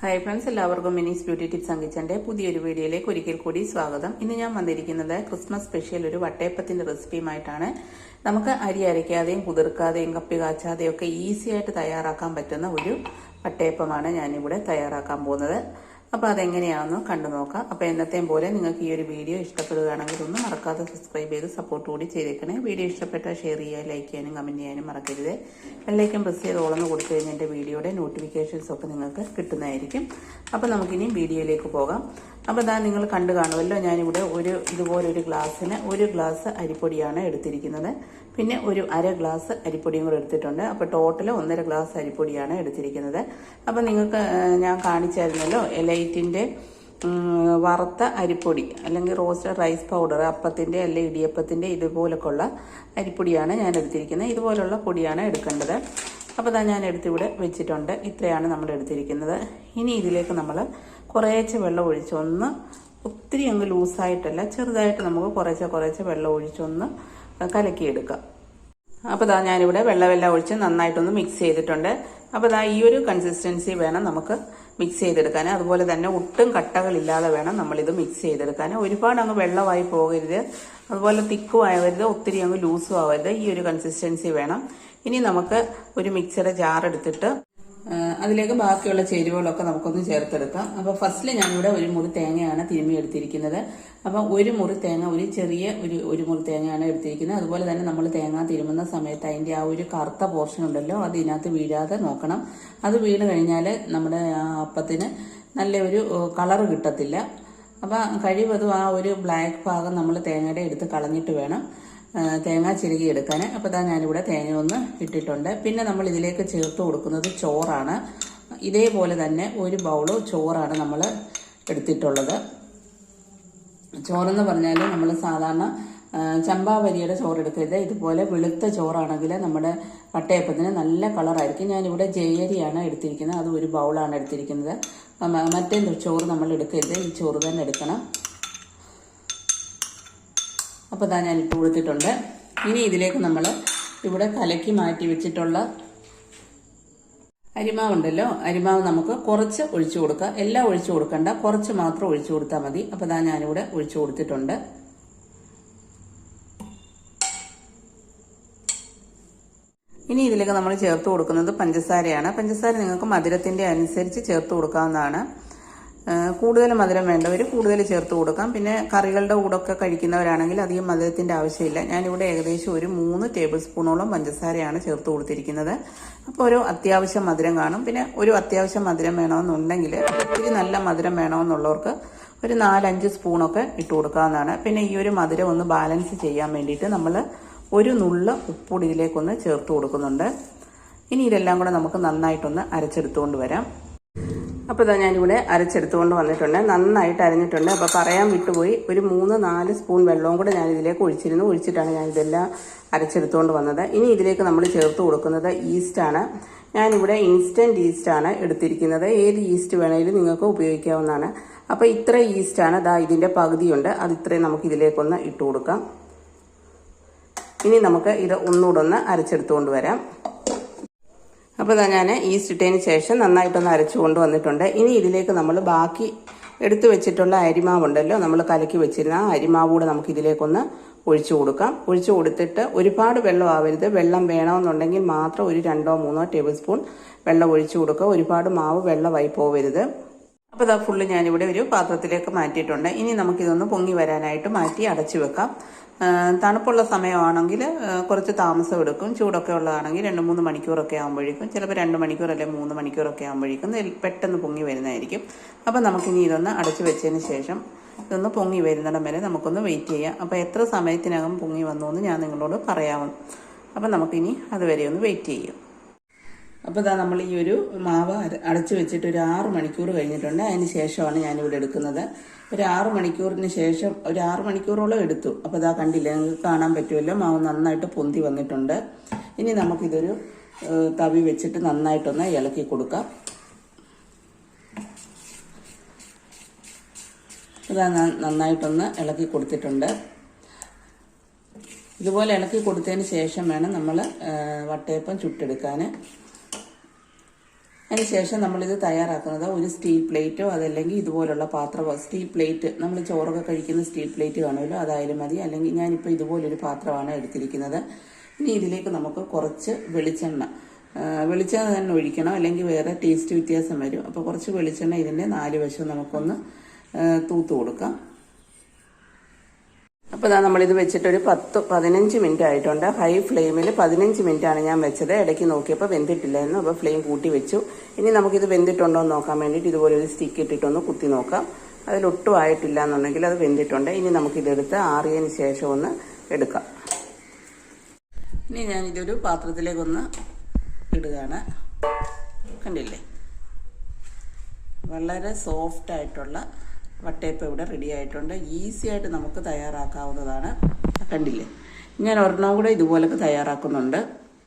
Hi friends എല്ലാവർക്കും മിനിസ് beauty tips അങ്കിച്ചന്റെ പുതിയൊരു വീഡിയോയിലേക്ക് ഒരിക്കൽ കൂടി സ്വാഗതം. ഇന്ന് ഞാൻ വന്നിരിക്കുന്നത് ക്രിസ്മസ് സ്പെഷ്യൽ ഒരു വട്ടയപ്പത്തിന്റെ റെസിപ്പിയുമായിട്ടാണ്. നമുക്ക് അരി അരയ്ക്കാതെയും കുതിർക്കാതെയും കപ്പി കാച്ചാതെയും ഒക്കെ ഈസി ആയിട്ട് തയ്യാറാക്കാൻ പറ്റുന്ന ഒരു വട്ടയപ്പമാണ് ഞാനിവിടെ തയ്യാറാക്കാൻ പോകുന്നത്. അപ്പോൾ അതെങ്ങനെയാണെന്ന് കണ്ടു നോക്കാം. അപ്പോൾ എന്നത്തെയും പോലെ നിങ്ങൾക്ക് ഈ ഒരു വീഡിയോ ഇഷ്ടപ്പെടുകയാണെങ്കിൽ ഒന്ന് മറക്കാതെ സബ്സ്ക്രൈബ് ചെയ്ത് സപ്പോർട്ട് കൂടി ചെയ്തേക്കണേ. വീഡിയോ ഇഷ്ടപ്പെട്ടാൽ ഷെയർ ചെയ്യുക ലൈക്ക് ചെയ്യാനും കമന്റ് ചെയ്യാനും മറക്കരുത്. എല്ലാവർക്കും പ്രസ് ചെയ്ത് ഓളന്ന് കൊടുത്തു കഴിഞ്ഞാൽ എന്റെ വീഡിയോയുടെ നോട്ടിഫിക്കേഷൻസ് ഒക്കെ നിങ്ങൾക്ക് കിട്ടുന്നതായിരിക്കും. അപ്പോൾ നമുക്കിനി വീഡിയോയിലേക്ക് പോകാം. അപ്പോൾ ഇതാ നിങ്ങൾ കണ്ടു കാണുമല്ലോ ഞാനിവിടെ ഒരു ഇതുപോലൊരു ഗ്ലാസ്സിന് ഒരു ഗ്ലാസ് അരിപ്പൊടിയാണ് എടുത്തിരിക്കുന്നത്. പിന്നെ ഒരു അര ഗ്ലാസ് അരിപ്പൊടിയും കൂടെ എടുത്തിട്ടുണ്ട്. അപ്പോൾ ടോട്ടൽ ഒന്നര ഗ്ലാസ് അരിപ്പൊടിയാണ് എടുത്തിരിക്കുന്നത്. അപ്പോൾ നിങ്ങൾക്ക് ഞാൻ കാണിച്ചായിരുന്നല്ലോ എലൈറ്റിന്റെ വറുത്ത അരിപ്പൊടി അല്ലെങ്കിൽ റോസ്റ്റഡ് റൈസ് പൗഡർ അപ്പത്തിന്റെ അല്ലെങ്കിൽ ഇടിയപ്പത്തിന്റെ ഇതുപോലൊക്കെയുള്ള അരിപ്പൊടിയാണ് ഞാൻ എടുത്തിരിക്കുന്നത്. ഇതുപോലുള്ള പൊടിയാണ് എടുക്കേണ്ടത്. അപ്പോൾ ഇതാ ഞാൻ എടുത്തിവിടെ വെച്ചിട്ടുണ്ട്. ഇത്രയാണ് നമ്മൾ എടുത്തിരിക്കുന്നത്. ഇനി ഇതിലേക്ക് നമ്മൾ കുറേശ്ശെ വെള്ളം ഒഴിച്ചൊന്ന് ഒത്തിരി അങ്ങ് ലൂസായിട്ടല്ല ചെറുതായിട്ട് നമുക്ക് കുറേശ്ശെ കുറേശ്ശെ വെള്ളം ഒഴിച്ചൊന്ന് കലക്കിയെടുക്കാം. അപ്പോൾ ഇതാ ഞാനിവിടെ വെള്ളമെല്ലാം ഒഴിച്ച് നന്നായിട്ടൊന്ന് മിക്സ് ചെയ്തിട്ടുണ്ട്. അപ്പോൾ ഇതാ ഈ ഒരു കൺസിസ്റ്റൻസി വേണം നമുക്ക് മിക്സ് ചെയ്തെടുക്കാൻ. അതുപോലെ തന്നെ ഒട്ടും കട്ടകളില്ലാതെ വേണം നമ്മളിത് മിക്സ് ചെയ്തെടുക്കാൻ. ഒരുപാട് അങ്ങ് വെള്ളമായി പോകരുത്. അതുപോലെ തിക്കും ആവരുത് ഒത്തിരി അങ്ങ് ലൂസും ആവരുത്. ഈ ഒരു കൺസിസ്റ്റൻസി വേണം. ഇനി നമുക്ക് ഒരു മിക്സറ ജാർ എടുത്തിട്ട് അതിലേക്ക് ബാക്കിയുള്ള ചേരുവകളൊക്കെ നമുക്കൊന്ന് ചേർത്തെടുക്കാം. അപ്പോൾ ഫസ്റ്റിൽ ഞാനിവിടെ ഒരു മുറി തേങ്ങയാണ് തിരുമ്മി എടുത്തിരിക്കുന്നത്. അപ്പം ഒരു മുറി തേങ്ങ ഒരു ചെറിയ ഒരു ഒരു മുറി തേങ്ങയാണ് എടുത്തിരിക്കുന്നത്. അതുപോലെ തന്നെ നമ്മൾ തേങ്ങ തിരുമുന്ന സമയത്ത് അതിന്റെ ആ ഒരു കറുത്ത പോർഷൻ ഉണ്ടല്ലോ അത് ഇതിനകത്ത് വീഴാതെ നോക്കണം. അത് വീണ് കഴിഞ്ഞാൽ നമ്മുടെ അപ്പത്തിന് നല്ലൊരു കളർ കിട്ടത്തില്ല. അപ്പം കഴിവതും ആ ഒരു ബ്ലാക്ക് ഭാഗം നമ്മൾ തേങ്ങയുടെ എടുത്ത് കളഞ്ഞിട്ട് വേണം. തേങ്ങ ചിരുകി എടുക്കാൻ അപ്പോൾ ഇതാ ഞാനിവിടെ തേങ്ങ ഒന്ന് ഇട്ടിട്ടുണ്ട്. പിന്നെ നമ്മൾ ഇതിലേക്ക് ചേർത്ത് കൊടുക്കുന്നത് ചോറാണ്. ഇതേപോലെ തന്നെ ഒരു ബൗൾ ചോറാണ് നമ്മൾ എടുത്തിട്ടുള്ളത്. ചോറെന്ന് പറഞ്ഞാൽ നമ്മൾ സാധാരണ ചമ്പാവരിയുടെ ചോറ് എടുക്കരുത് ഇതുപോലെ വെളുത്ത ചോറാണെങ്കിൽ നമ്മുടെ പട്ടയപ്പത്തിന് നല്ല കളറായിരിക്കും. ഞാനിവിടെ ജയരിയാണ് എടുത്തിരിക്കുന്നത്. അത് ഒരു ബൗളാണ് എടുത്തിരിക്കുന്നത്. മറ്റേ ചോറ് നമ്മൾ എടുക്കരുത്. ഈ ചോറ് തന്നെ എടുക്കണം. അപ്പോൾ ഇതാ ഞാൻ ഇട്ട് കൊടുത്തിട്ടുണ്ട്. ഇനി ഇതിലേക്ക് നമ്മൾ ഇവിടെ കലക്കി മാറ്റി വെച്ചിട്ടുള്ള അരിമാവ് ഉണ്ടല്ലോ അരിമാവ് നമുക്ക് കുറച്ച് ഒഴിച്ചു കൊടുക്കുക എല്ലാം ഒഴിച്ചു കൊടുക്കണ്ട. കുറച്ച് മാത്രം ഒഴിച്ചു കൊടുത്താൽ മതി. അപ്പോൾ ഇതാ ഞാനിവിടെ ഒഴിച്ചു കൊടുത്തിട്ടുണ്ട്. ഇനി ഇതിലേക്ക് നമ്മൾ ചേർത്ത് കൊടുക്കുന്നത് പഞ്ചസാരയാണ്. പഞ്ചസാര നിങ്ങൾക്ക് മധുരത്തിന്റെ അനുസരിച്ച് ചേർത്ത് കൊടുക്കാവുന്നതാണ്. കൂടുതൽ മധുരം വേണ്ടവർ കൂടുതൽ ചേർത്ത് കൊടുക്കാം. പിന്നെ കറികളുടെ കൂടെയൊക്കെ കഴിക്കുന്നവരാണെങ്കിൽ അധികം മധുരത്തിന്റെ ആവശ്യമില്ല. ഞാനിവിടെ ഏകദേശം ഒരു മൂന്ന് ടേബിൾ സ്പൂണോളം പഞ്ചസാരയാണ് ചേർത്ത് കൊടുത്തിരിക്കുന്നത്. അപ്പോൾ ഒരു അത്യാവശ്യം മധുരം കാണും. പിന്നെ ഒരു അത്യാവശ്യം മധുരം വേണമെന്നുണ്ടെങ്കിൽ ഒത്തിരി നല്ല മധുരം വേണമെന്നുള്ളവർക്ക് ഒരു നാലഞ്ച് സ്പൂണൊക്കെ ഇട്ട് കൊടുക്കാവുന്നതാണ്. പിന്നെ ഈ ഒരു മധുരം ഒന്ന് ബാലൻസ് ചെയ്യാൻ വേണ്ടിയിട്ട് നമ്മൾ ഒരു നുള്ള ഉപ്പൊടിയിലേക്കൊന്ന് ചേർത്ത് കൊടുക്കുന്നുണ്ട്. ഇനി ഇതെല്ലാം കൂടെ നമുക്ക് നന്നായിട്ടൊന്ന് അരച്ചെടുത്തുകൊണ്ട് വരാം. അപ്പോൾ ഇതാ ഞാനിവിടെ അരച്ചെടുത്തുകൊണ്ട് വന്നിട്ടുണ്ട്. നന്നായിട്ട് അരഞ്ഞിട്ടുണ്ട്. അപ്പോൾ പറയാൻ വിട്ടുപോയി. ഒരു മൂന്ന് നാല് സ്പൂൺ വെള്ളവും കൂടെ ഞാൻ ഇതിലേക്ക് ഒഴിച്ചിരുന്നു. ഒഴിച്ചിട്ടാണ് ഞാൻ ഇതെല്ലാം അരച്ചെടുത്തുകൊണ്ട് വന്നത്. ഇനി ഇതിലേക്ക് നമ്മൾ ചേർത്ത് കൊടുക്കുന്നത് ഈസ്റ്റാണ് ഞാനിവിടെ ഇൻസ്റ്റന്റ് ഈസ്റ്റാണ് എടുത്തിരിക്കുന്നത്. ഏത് ഈസ്റ്റ് വേണമെങ്കിലും നിങ്ങൾക്ക് ഉപയോഗിക്കാവുന്നതാണ്. അപ്പോൾ ഇത്ര ഈസ്റ്റാണ് ദാ ഇതിന്റെ പകുതിയുണ്ട്. അത് ഇത്രയും നമുക്ക് ഇതിലേക്കൊന്ന് ഇട്ട് കൊടുക്കാം. ഇനി നമുക്ക് ഇത് ഒന്നുകൂടെ ഒന്ന് അരച്ചെടുത്തുകൊണ്ട് വരാം. അപ്പോൾ ഞാൻ ഈസ്റ്റ് ഇട്ടതിന് ശേഷം നന്നായിട്ടൊന്ന് അരച്ചു കൊണ്ടുവന്നിട്ടുണ്ട്. ഇനി ഇതിലേക്ക് നമ്മൾ ബാക്കി എടുത്തു വെച്ചിട്ടുള്ള അരിമാവുണ്ടല്ലോ നമ്മൾ കലക്കി വെച്ചിരുന്ന ആ അരിമാവ് കൂടെ നമുക്ക് ഇതിലേക്കൊന്ന് ഒഴിച്ചു കൊടുക്കാം. ഒഴിച്ചു കൊടുത്തിട്ട് ഒരുപാട് വെള്ളം ആവരുത്. വെള്ളം വേണമെന്നുണ്ടെങ്കിൽ മാത്രം ഒരു രണ്ടോ മൂന്നോ ടേബിൾ സ്പൂൺ വെള്ളം ഒഴിച്ചു കൊടുക്കുക. ഒരുപാട് മാവ് വെള്ളമായി പോവരുത്. അപ്പോൾ ഇതാ ഫുള്ള് ഞാനിവിടെ ഒരു പാത്രത്തിലേക്ക് മാറ്റിയിട്ടുണ്ട്. ഇനി നമുക്കിതൊന്ന് പൊങ്ങി വരാനായിട്ട് മാറ്റി അടച്ചു വെക്കാം. തണുപ്പുള്ള സമയമാണെങ്കിൽ കുറച്ച് താമസം എടുക്കും. ചൂടൊക്കെ ഉള്ളതാണെങ്കിൽ രണ്ട് മൂന്ന് മണിക്കൂറൊക്കെ ആകുമ്പോഴേക്കും ചിലപ്പോൾ രണ്ട് മണിക്കൂർ അല്ലെങ്കിൽ മൂന്ന് മണിക്കൂറൊക്കെ ആകുമ്പോഴേക്കും പെട്ടെന്ന് പൊങ്ങി വരുന്നതായിരിക്കും. അപ്പോൾ നമുക്കിനി ഇതൊന്ന് അടച്ചു വെച്ചതിന് ശേഷം ഇതൊന്ന് പൊങ്ങി വരുന്നിടം വരെ നമുക്കൊന്ന് വെയിറ്റ് ചെയ്യാം. അപ്പോൾ എത്ര സമയത്തിനകം പൊങ്ങി വന്നു എന്ന് ഞാൻ നിങ്ങളോട് പറയാമോ അപ്പോൾ നമുക്കിനി അതുവരെ ഒന്ന് വെയിറ്റ് ചെയ്യാം. അപ്പോൾ ഇതാ നമ്മൾ ഈ ഒരു മാവ് അടച്ചു വെച്ചിട്ട് ഒരു ആറ് മണിക്കൂർ കഴിഞ്ഞിട്ടുണ്ട്. അതിന് ശേഷമാണ് ഞാനിവിടെ എടുക്കുന്നത്. ഒരു ആറ് മണിക്കൂറിന് ശേഷം ഒരു ആറ് മണിക്കൂറോളം എടുത്തു. അപ്പോൾ ഇതാ കണ്ടില്ല നിങ്ങൾക്ക് കാണാൻ പറ്റുമല്ലോ മാവ് നന്നായിട്ട് പൊന്തി വന്നിട്ടുണ്ട്. ഇനി നമുക്കിതൊരു തവി വെച്ചിട്ട് നന്നായിട്ടൊന്ന് ഇളക്കി കൊടുക്കാം. ഇതാ നന്നായിട്ടൊന്ന് ഇളക്കി കൊടുത്തിട്ടുണ്ട്. ഇതുപോലെ ഇളക്കി കൊടുത്തതിന് ശേഷം വേണം നമ്മൾ വട്ടയപ്പം ചുട്ടെടുക്കാൻ അതിനുശേഷം നമ്മളിത് തയ്യാറാക്കുന്നത് ഒരു സ്റ്റീൽ പ്ലേറ്റോ അതല്ലെങ്കിൽ ഇതുപോലുള്ള പാത്രമോ സ്റ്റീൽ പ്ലേറ്റ്. നമ്മൾ ചോറൊക്കെ കഴിക്കുന്ന സ്റ്റീൽ പ്ലേറ്റ് കാണുമല്ലോ അതായാലും മതി. അല്ലെങ്കിൽ ഞാനിപ്പോൾ ഇതുപോലൊരു പാത്രമാണ് എടുത്തിരിക്കുന്നത്. ഇനി ഇതിലേക്ക് നമുക്ക് കുറച്ച് വെളിച്ചെണ്ണ വെളിച്ചെണ്ണ തന്നെ ഒഴിക്കണം. അല്ലെങ്കിൽ വേറെ ടേസ്റ്റ് വ്യത്യാസം വരും. അപ്പോൾ കുറച്ച് വെളിച്ചെണ്ണ ഇതിന്റെ നാല് വശം നമുക്കൊന്ന് തൂത്ത് കൊടുക്കാം. അപ്പോൾ ഇതാ നമ്മളിത് വെച്ചിട്ടൊരു പത്ത് പതിനഞ്ച് മിനിറ്റ് ആയിട്ടുണ്ട്. ഹൈ ഫ്ലെയിമിൽ പതിനഞ്ച് മിനിറ്റാണ് ഞാൻ വെച്ചത്. ഇടയ്ക്ക് നോക്കിയപ്പോൾ വെന്തിട്ടില്ലായിരുന്നു. അപ്പോൾ ഫ്ലെയിം കൂട്ടി വെച്ചു. ഇനി നമുക്കിത് വെന്തിട്ടുണ്ടോ എന്ന് നോക്കാൻ വേണ്ടിയിട്ട് ഇതുപോലെ ഒരു സ്റ്റിക്ക് ഇട്ടിട്ടൊന്ന് കുത്തി നോക്കാം. അതിലൊട്ടും ആയിട്ടില്ല എന്നുണ്ടെങ്കിൽ അത് വെന്തിട്ടുണ്ട്. ഇനി നമുക്കിതെടുത്ത് ആറിയതിന് ശേഷം ഒന്ന് എടുക്കാം. ഇനി ഞാനിതൊരു പാത്രത്തിലേക്കൊന്ന് ഇടുകയാണ്. കണ്ടില്ലേ? വളരെ സോഫ്റ്റ് ആയിട്ടുള്ള വട്ടയപ്പം ഇവിടെ റെഡി ആയിട്ടുണ്ട്. ഈസി ആയിട്ട് നമുക്ക് തയ്യാറാക്കാവുന്നതാണ്. കണ്ടില്ലേ? ഞാൻ ഒരെണ്ണം കൂടെ ഇതുപോലൊക്കെ തയ്യാറാക്കുന്നുണ്ട്.